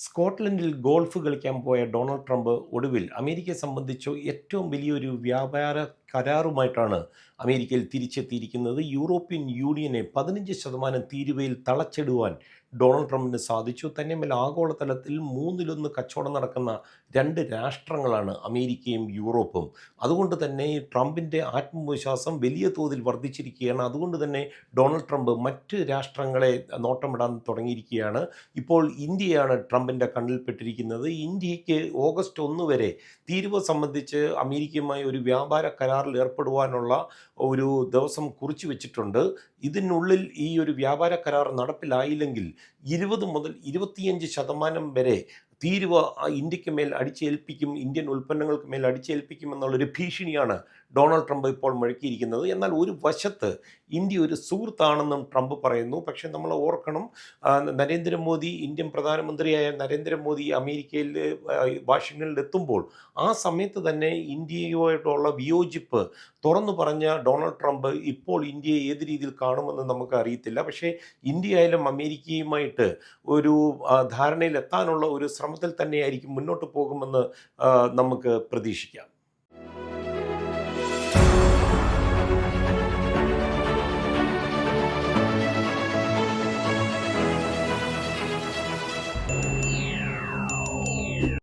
സ്കോട്ട്ലൻഡിൽ golf കളിക്കാൻ പോയ Donald Trump ഒടുവിൽ അമേരിക്കയെ സംബന്ധിച്ച് ഏറ്റവും വലിയൊരു വ്യാപാര കരാറുമായിട്ടാണ് അമേരിക്കയിൽ തിരിച്ചെത്തിയിരിക്കുന്നത്. യൂറോപ്യൻ യൂണിയനെ പതിനഞ്ച് ശതമാനം തീരുവയിൽ തളച്ചിടുവാൻ ഡൊണാൾഡ് ട്രംപിന് സാധിച്ചു. തന്നെയുമല്ല ആഗോളതലത്തിൽ മൂന്നിലൊന്ന് കച്ചവടം നടക്കുന്ന രണ്ട് രാഷ്ട്രങ്ങളാണ് അമേരിക്കയും യൂറോപ്പും. അതുകൊണ്ട് തന്നെ ട്രംപിന്റെ ആത്മവിശ്വാസം വലിയ തോതിൽ വർദ്ധിച്ചിരിക്കുകയാണ്. അതുകൊണ്ട് തന്നെ ഡൊണാൾഡ് ട്രംപ് മറ്റ് രാഷ്ട്രങ്ങളെ നോട്ടമിടാൻ തുടങ്ങിയിരിക്കുകയാണ്. ഇപ്പോൾ ഇന്ത്യയാണ് ട്രംപിന്റെ കണ്ണിൽപ്പെട്ടിരിക്കുന്നത് ഇന്ത്യയ്ക്ക് ഓഗസ്റ്റ് ഒന്ന് വരെ തീരുവ സംബന്ധിച്ച് അമേരിക്കയുമായി ഒരു വ്യാപാര കരാറിൽ ഏർപ്പെടുവാനുള്ള ഒരു ദിവസം കുറിച്ചു വെച്ചിട്ടുണ്ട്. ഇതിനുള്ളിൽ ഈ ഒരു വ്യാപാര കരാർ നടപ്പിലായില്ലെങ്കിൽ ഇരുപത് മുതൽ ഇരുപത്തിയഞ്ച് ശതമാനം വരെ തീരുവ ആ ഇന്ത്യയ്ക്ക് മേൽ അടിച്ചേൽപ്പിക്കും ഇന്ത്യൻ ഉൽപ്പന്നങ്ങൾക്ക് മേൽ അടിച്ചേൽപ്പിക്കും എന്നുള്ളൊരു ഭീഷണിയാണ് ഡൊണാൾഡ് ട്രംപ് ഇപ്പോൾ മുഴക്കിയിരിക്കുന്നത്. എന്നാൽ ഒരു വശത്ത് ഇന്ത്യ ഒരു സുഹൃത്താണെന്നും ട്രംപ് പറയുന്നു. പക്ഷേ നമ്മൾ ഓർക്കണം നരേന്ദ്രമോദി ഇന്ത്യൻ പ്രധാനമന്ത്രിയായ നരേന്ദ്രമോദി അമേരിക്കയിൽ വാഷിങ്ടണിൽ എത്തുമ്പോൾ ആ സമയത്ത് തന്നെ ഇന്ത്യയുമായിട്ടുള്ള വിയോജിപ്പ് തുറന്നു പറഞ്ഞ ഡൊണാൾഡ് ട്രംപ് ഇപ്പോൾ ഇന്ത്യയെ ഏത് രീതിയിൽ കാണുമെന്ന് നമുക്ക് അറിയത്തില്ല. പക്ഷേ ഇന്ത്യ ആയാലും അമേരിക്കയുമായിട്ട് ഒരു ധാരണയിലെത്താനുള്ള ഒരു എത്താനുള്ള ഒരു ശ്രമത്തിൽ തന്നെയായിരിക്കും മുന്നോട്ട് പോകുമെന്ന് നമുക്ക് പ്രതീക്ഷിക്കാം.